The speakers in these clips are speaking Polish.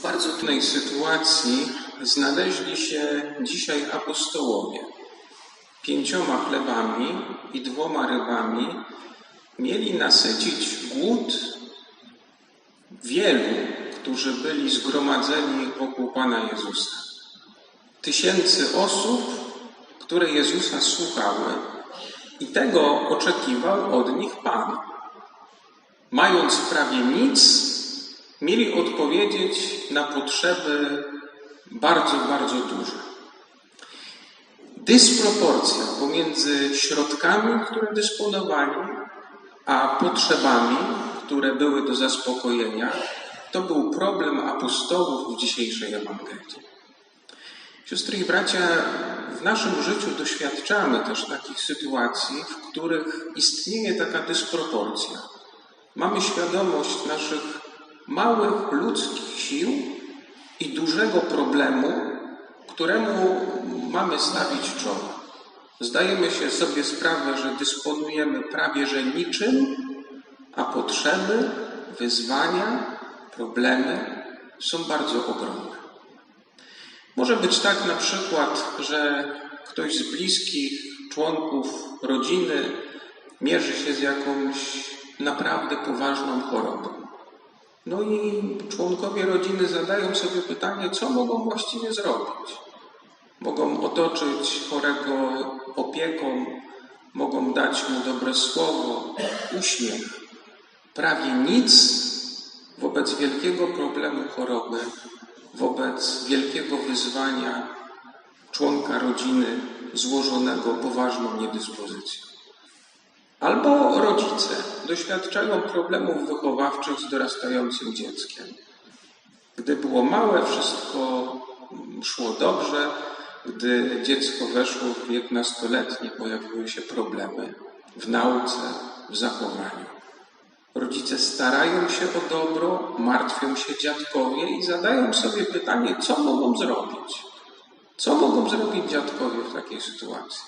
W bardzo trudnej sytuacji znaleźli się dzisiaj apostołowie. Pięcioma chlebami i dwoma rybami mieli nasycić głód wielu, którzy byli zgromadzeni wokół Pana Jezusa. Tysięcy osób, które Jezusa słuchały i tego oczekiwał od nich Pan. Mając prawie nic, mieli odpowiedzieć na potrzeby bardzo, bardzo duże. Dysproporcja pomiędzy środkami, które dysponowali, a potrzebami, które były do zaspokojenia, to był problem apostołów w dzisiejszej Ewangelii. Siostry i bracia, w naszym życiu doświadczamy też takich sytuacji, w których istnieje taka dysproporcja. Mamy świadomość naszych małych ludzkich sił i dużego problemu, któremu mamy stawić czoło. Zdajemy się sobie sprawę, że dysponujemy prawie że niczym, a potrzeby, wyzwania, problemy są bardzo ogromne. Może być tak na przykład, że ktoś z bliskich członków rodziny mierzy się z jakąś naprawdę poważną chorobą. No i członkowie rodziny zadają sobie pytanie, co mogą właściwie zrobić. Mogą otoczyć chorego opieką, mogą dać mu dobre słowo, uśmiech. Prawie nic wobec wielkiego problemu choroby, wobec wielkiego wyzwania członka rodziny złożonego poważną niedyspozycją. Albo rodzice doświadczają problemów wychowawczych z dorastającym dzieckiem. Gdy było małe, wszystko szło dobrze. Gdy dziecko weszło w wiek nastoletni, pojawiły się problemy w nauce, w zachowaniu. Rodzice starają się o dobro, martwią się dziadkowie i zadają sobie pytanie, co mogą zrobić. Co mogą zrobić dziadkowie w takiej sytuacji?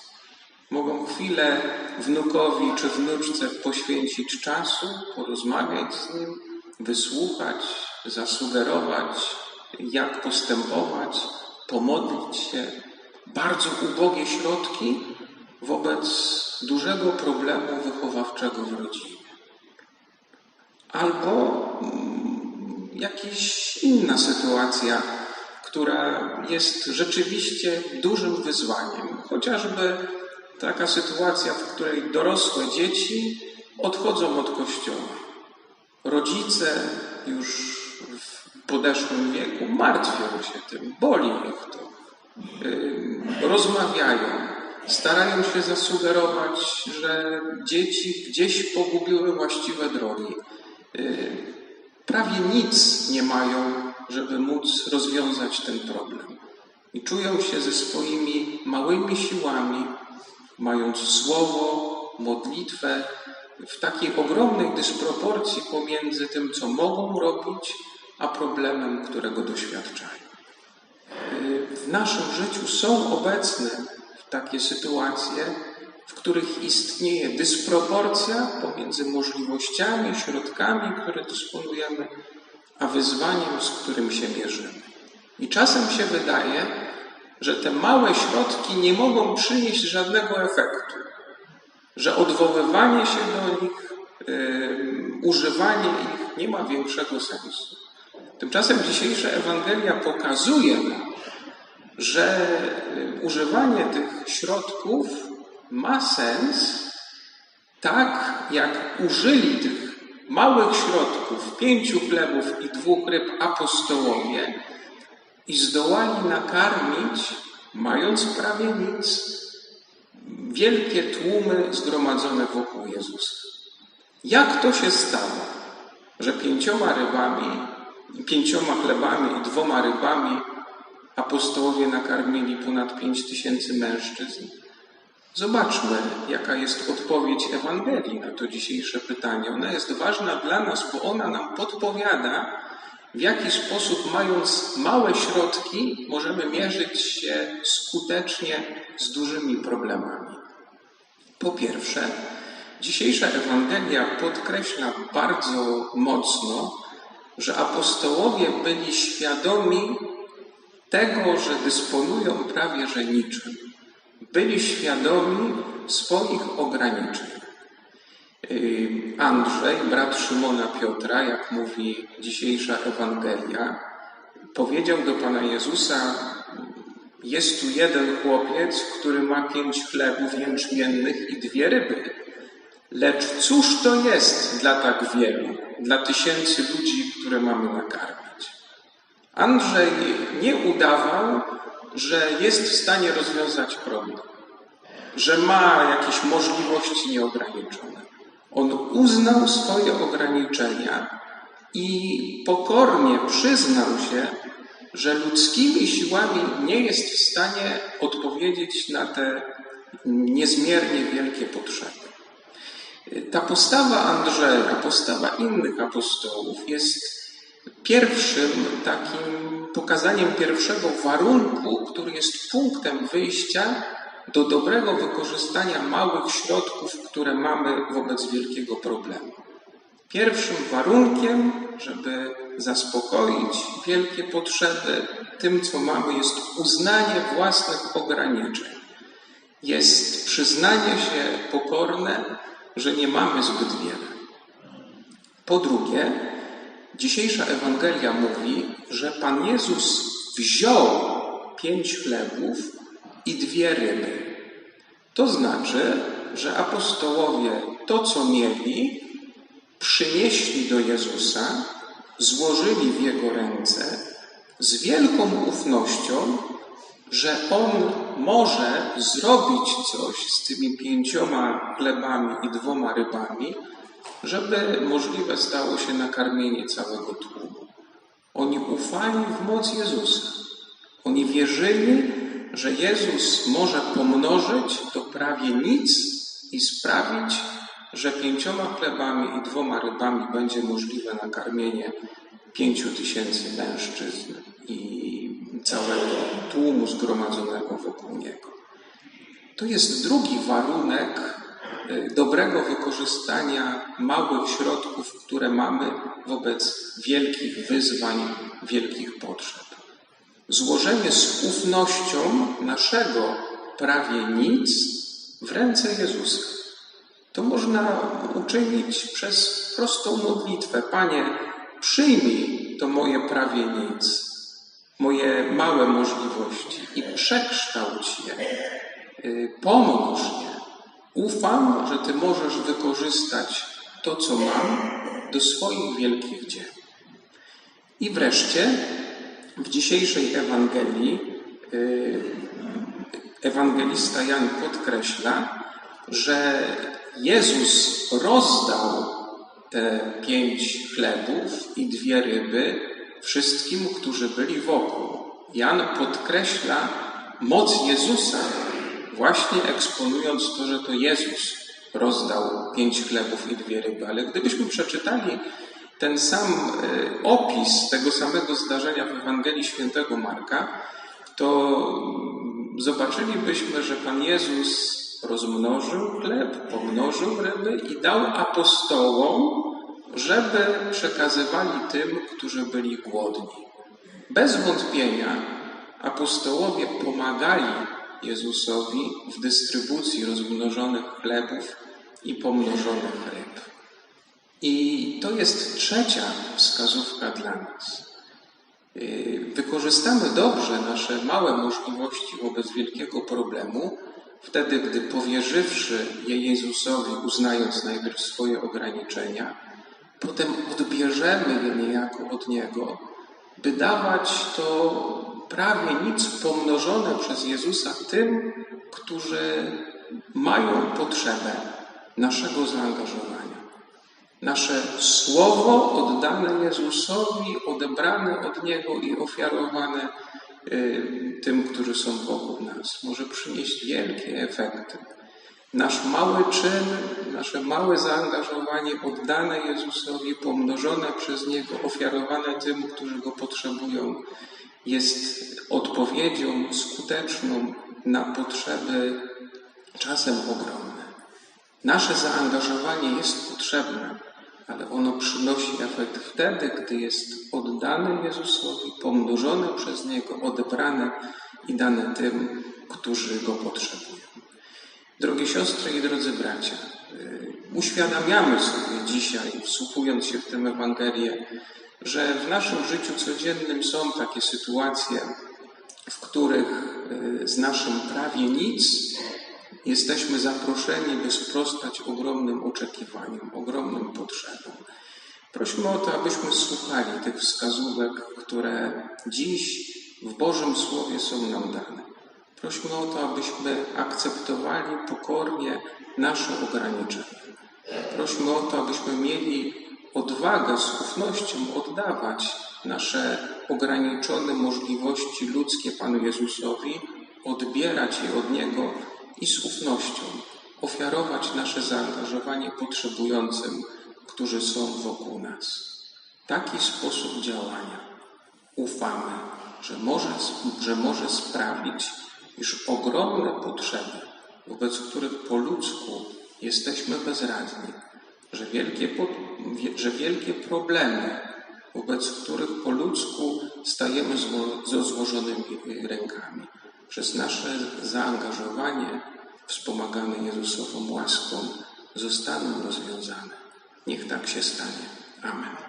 Mogą chwilę wnukowi czy wnuczce poświęcić czasu, porozmawiać z nim, wysłuchać, zasugerować, jak postępować, pomodlić się. Bardzo ubogie środki wobec dużego problemu wychowawczego w rodzinie. Albo mm, jakaś inna sytuacja, która jest rzeczywiście dużym wyzwaniem, chociażby taka sytuacja, w której dorosłe dzieci odchodzą od kościoła. Rodzice już w podeszłym wieku martwią się tym, boli ich to. Rozmawiają, starają się zasugerować, że dzieci gdzieś pogubiły właściwe drogi. Prawie nic nie mają, żeby móc rozwiązać ten problem. I czują się ze swoimi małymi siłami mając słowo, modlitwę, w takiej ogromnej dysproporcji pomiędzy tym, co mogą robić, a problemem, którego doświadczają. W naszym życiu są obecne takie sytuacje, w których istnieje dysproporcja pomiędzy możliwościami, środkami, które dysponujemy, a wyzwaniem, z którym się mierzymy. I czasem się wydaje, że te małe środki nie mogą przynieść żadnego efektu, że odwoływanie się do nich, używanie ich nie ma większego sensu. Tymczasem dzisiejsza Ewangelia pokazuje nam, że używanie tych środków ma sens, tak jak użyli tych małych środków, pięciu chlebów i dwóch ryb apostołowie, i zdołali nakarmić, mając prawie nic, wielkie tłumy zgromadzone wokół Jezusa. Jak to się stało, że pięcioma rybami, pięcioma chlebami i dwoma rybami apostołowie nakarmili ponad pięć tysięcy mężczyzn? Zobaczmy, jaka jest odpowiedź Ewangelii na to dzisiejsze pytanie. Ona jest ważna dla nas, bo ona nam podpowiada, w jaki sposób, mając małe środki, możemy mierzyć się skutecznie z dużymi problemami. Po pierwsze, dzisiejsza Ewangelia podkreśla bardzo mocno, że apostołowie byli świadomi tego, że dysponują prawie że niczym. Byli świadomi swoich ograniczeń. Yy, Andrzej, brat Szymona Piotra, jak mówi dzisiejsza Ewangelia, powiedział do Pana Jezusa: Jest tu jeden chłopiec, który ma pięć chlebów jęczmiennych i dwie ryby. Lecz cóż to jest dla tak wielu, dla tysięcy ludzi, które mamy nakarmić? Andrzej nie udawał, że jest w stanie rozwiązać problem, że ma jakieś możliwości nieograniczone. On uznał swoje ograniczenia i pokornie przyznał się, że ludzkimi siłami nie jest w stanie odpowiedzieć na te niezmiernie wielkie potrzeby. Ta postawa Andrzeja, postawa innych apostołów jest pierwszym takim pokazaniem pierwszego warunku, który jest punktem wyjścia do dobrego wykorzystania małych środków, które mamy wobec wielkiego problemu. Pierwszym warunkiem, żeby zaspokoić wielkie potrzeby, tym co mamy, jest uznanie własnych ograniczeń. Jest przyznanie się pokorne, że nie mamy zbyt wiele. Po drugie, dzisiejsza Ewangelia mówi, że Pan Jezus wziął pięć chlebów i dwie ryby. To znaczy, że apostołowie to, co mieli, przynieśli do Jezusa, złożyli w Jego ręce z wielką ufnością, że On może zrobić coś z tymi pięcioma chlebami i dwoma rybami, żeby możliwe stało się nakarmienie całego tłumu. Oni ufali w moc Jezusa. Oni wierzyli, że Jezus może pomnożyć to prawie nic i sprawić, że pięcioma chlebami i dwoma rybami będzie możliwe nakarmienie pięciu tysięcy mężczyzn i całego tłumu zgromadzonego wokół niego. To jest drugi warunek y, dobrego wykorzystania małych środków, które mamy wobec wielkich wyzwań, wielkich potrzeb. Złożenie z ufnością naszego prawie nic w ręce Jezusa. To można uczynić przez prostą modlitwę. Panie, przyjmij to moje prawie nic, moje małe możliwości i przekształć je, y, pomóż je. Ufam, że Ty możesz wykorzystać to, co mam, do swoich wielkich dzieł. I wreszcie w dzisiejszej Ewangelii y, ewangelista Jan podkreśla, że Jezus rozdał te pięć chlebów i dwie ryby wszystkim, którzy byli wokół. Jan podkreśla moc Jezusa, właśnie eksponując to, że to Jezus rozdał pięć chlebów i dwie ryby. Ale gdybyśmy przeczytali ten sam e, opis tego samego zdarzenia w Ewangelii Świętego Marka, to zobaczylibyśmy, że Pan Jezus rozmnożył chleb, pomnożył ryby i dał apostołom, żeby przekazywali tym, którzy byli głodni. Bez wątpienia apostołowie pomagali Jezusowi w dystrybucji rozmnożonych chlebów i pomnożonych ryb. I to jest trzecia wskazówka dla nas. Yy, wykorzystamy dobrze nasze małe możliwości wobec wielkiego problemu, wtedy, gdy powierzywszy je Jezusowi, uznając najpierw swoje ograniczenia, potem odbierzemy je niejako od Niego, by dawać to prawie nic pomnożone przez Jezusa tym, którzy mają potrzebę naszego zaangażowania. Nasze słowo oddane Jezusowi, odebrane od Niego i ofiarowane y, tym, którzy są wokół nas, może przynieść wielkie efekty. Nasz mały czyn, nasze małe zaangażowanie oddane Jezusowi, pomnożone przez Niego, ofiarowane tym, którzy Go potrzebują, jest odpowiedzią skuteczną na potrzeby czasem ogromne. Nasze zaangażowanie jest potrzebne, ale ono przynosi efekt wtedy, gdy jest oddane Jezusowi, pomnożone przez Niego, odebrane i dane tym, którzy go potrzebują. Drogie siostry i drodzy bracia, y, uświadamiamy sobie dzisiaj, wsłuchując się w tę Ewangelię, że w naszym życiu codziennym są takie sytuacje, w których y, z naszym prawie nic jesteśmy zaproszeni, by sprostać ogromnym oczekiwaniom, ogromnym potrzebom. Prośmy o to, abyśmy słuchali tych wskazówek, które dziś w Bożym Słowie są nam dane. Prośmy o to, abyśmy akceptowali pokornie nasze ograniczenia. Prośmy o to, abyśmy mieli odwagę z ufnością oddawać nasze ograniczone możliwości ludzkie Panu Jezusowi, odbierać je od Niego i z ufnością ofiarować nasze zaangażowanie potrzebującym, którzy są wokół nas. Taki sposób działania ufamy, że może, że może sprawić, iż ogromne potrzeby, wobec których po ludzku jesteśmy bezradni, że wielkie, że wielkie problemy, wobec których po ludzku stajemy ze złożonymi rękami, przez nasze zaangażowanie wspomagane Jezusową łaską zostaną rozwiązane. Niech tak się stanie. Amen.